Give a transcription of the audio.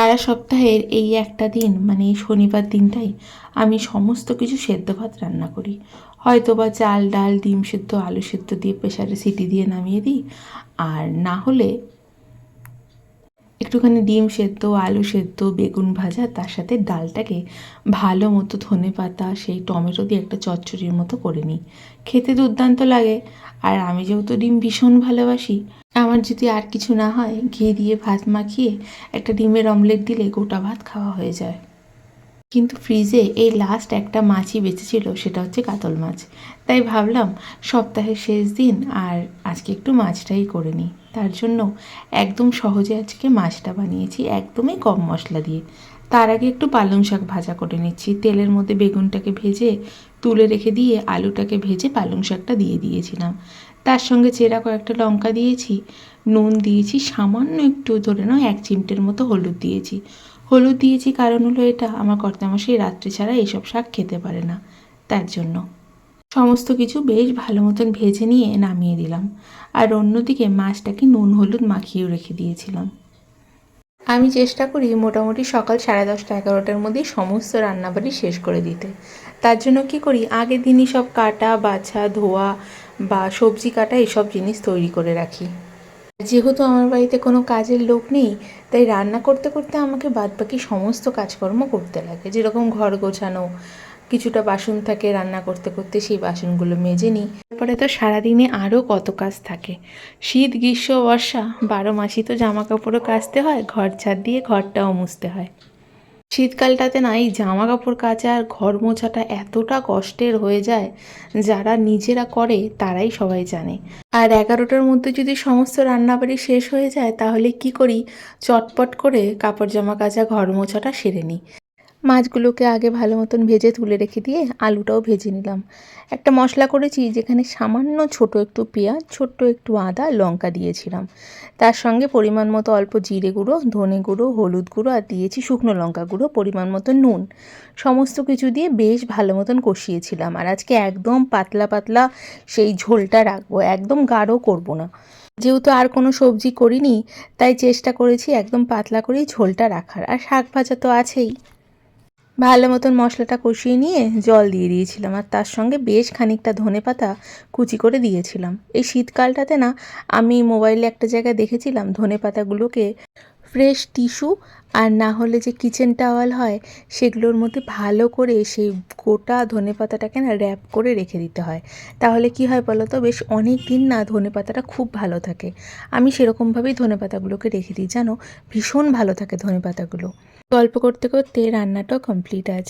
সারা সপ্তাহের এই একটা দিন মানে এই শনিবার দিনটাই আমি সমস্ত কিছু সেদ্ধ ভাত রান্না করি। হয়তো বা চাল, ডাল, ডিম সেদ্ধ, আলু সেদ্ধ দিয়ে প্রেশারে সিটি দিয়ে নামিয়ে দিই। আর না হলে একটুখানি ডিম সেদ্ধ, আলু সেদ্ধ, বেগুন ভাজা, তার সাথে ডালটাকে ভালো মতো ধনে পাতা, সেই টমেটো দিয়ে একটা চচ্চড়ির মতো করে নিই। খেতে দুর্দান্ত লাগে। আর আমি যেহেতু ডিম ভীষণ ভালোবাসি আমার যদি আর কিছু না হয়, ঘি দিয়ে ভাত মাখিয়ে একটা ডিমের অমলেট দিলে গোটা ভাত খাওয়া হয়ে যায়। কিন্তু ফ্রিজে এই লাস্ট একটা মাছই বেঁচেছিল, সেটা হচ্ছে কাতল মাছ। তাই ভাবলাম সপ্তাহের শেষ দিন আর আজকে একটু মাছটাই করে নিই। তার জন্য একদম সহজে আজকে মাছটা বানিয়েছি, একদমই কম মশলা দিয়ে। তার আগে একটু পালং শাক ভাজা করে নিচ্ছি। তেলের মধ্যে বেগুনটাকে ভেজে তুলে রেখে দিয়ে আলুটাকে ভেজে পালং শাকটা দিয়ে দিয়েছিলাম। তার সঙ্গে চেরা কয়েকটা লঙ্কা দিয়েছি, নুন দিয়েছি, সামান্য একটু ধরে নাও এক চিমটের মতো হলুদ দিয়েছি। হলুদ দিয়েছি কারণ হলো এটা, আমার কর্তামশাই রাত্রে ছাড়া এইসব শাক খেতে পারে না, তার জন্য। সমস্ত কিছু বেশ ভালো মতন ভেজে নিয়ে নামিয়ে দিলাম, আর অন্যদিকে মাছটাকে নুন হলুদ মাখিয়েও রেখে দিয়েছিলাম। আমি চেষ্টা করি মোটামুটি সকাল সাড়ে দশটা এগারোটার মধ্যেই সমস্ত রান্নাবাড়ি শেষ করে দিতে। তার জন্য কি করি, আগের দিনই সব কাটা, বাছা, ধোয়া বা সবজি কাটা এসব জিনিস তৈরি করে রাখি। যেহেতু আমার বাড়িতে কোনো কাজের লোক নেই, তাই রান্না করতে করতে আমাকে বাদবাকি সমস্ত কাজকর্ম করতে লাগে। যেরকম ঘর গোছানো, কিছুটা বাসন থাকে রান্না করতে করতে সেই বাসনগুলো মেজে নিই। তারপরে তো সারাদিনে আরও কত কাজ থাকে। শীত, গ্রীষ্ম, বর্ষা, বারো মাসই তো জামা কাপড়ও কাচতে হয়, ঘর ছাদ দিয়ে ঘরটাও মুছতে হয়। শীতকালটাতে না এই জামা কাপড় কাচা আর ঘর মোছাটা এতটা কষ্টের হয়ে যায়, যারা নিজেরা করে তারাই সবাই জানে। আর এগারোটার মধ্যে যদি সমস্ত রান্নাবাড়ি শেষ হয়ে যায়, তাহলে কি করি? চটপট করে কাপড় জামা কাচা, ঘর মোছাটা সেরে নিই। মাছগুলোকে আগে ভালো মতন ভেজে তুলে রেখে দিয়ে আলুটাও ভেজে নিলাম। একটা মশলা করেছি যেখানে সামান্য ছোট একটু পেঁয়াজ, ছোট্ট একটু আদা, লঙ্কা দিয়েছিলাম। তার সঙ্গে পরিমাণ মতো অল্প জিরে গুঁড়ো, ধনে গুঁড়ো, হলুদ গুঁড়ো আর দিয়েছি শুকনো লঙ্কা গুঁড়ো, পরিমাণ মতো নুন। সমস্ত কিছু দিয়ে বেশ ভালো মতন কষিয়েছিলাম আর আজকে একদম পাতলা পাতলা সেই ঝোলটা রাখব, একদম গাঢ় করব না। যেহেতু আর কোনো সবজি করিনি, তাই চেষ্টা করেছি একদম পাতলা করেই ঝোলটা রাখার। আর শাক ভাজা তো আছেই। ভালো মতন মশলাটা কষিয়ে নিয়ে জল দিয়ে দিয়েছিলাম আর তার সঙ্গে বেশ খানিকটা ধনে পাতা কুচি করে দিয়েছিলাম। এই শীতকালটাতে না, আমি মোবাইলে একটা জায়গায় দেখেছিলাম ধনে পাতাগুলোকে ফ্রেশ টিস্যু আর না হলে যে কিচেন টাওয়াল হয়, সেগুলোর মধ্যে ভালো করে সেই গোটা ধনে পাতাটাকে না র্যাপ করে রেখে দিতে হয়। তাহলে কি হয় বলো তো বেশ অনেক দিন না ধনে পাতাটা খুব ভালো থাকে। আমি সেরকমভাবেই ধনে পাতাগুলোকে রেখে দিই, জানো? ভীষণ ভালো থাকে ধনে পাতাগুলো। গল্প করতে করতে রান্নাটাও কমপ্লিট আজ।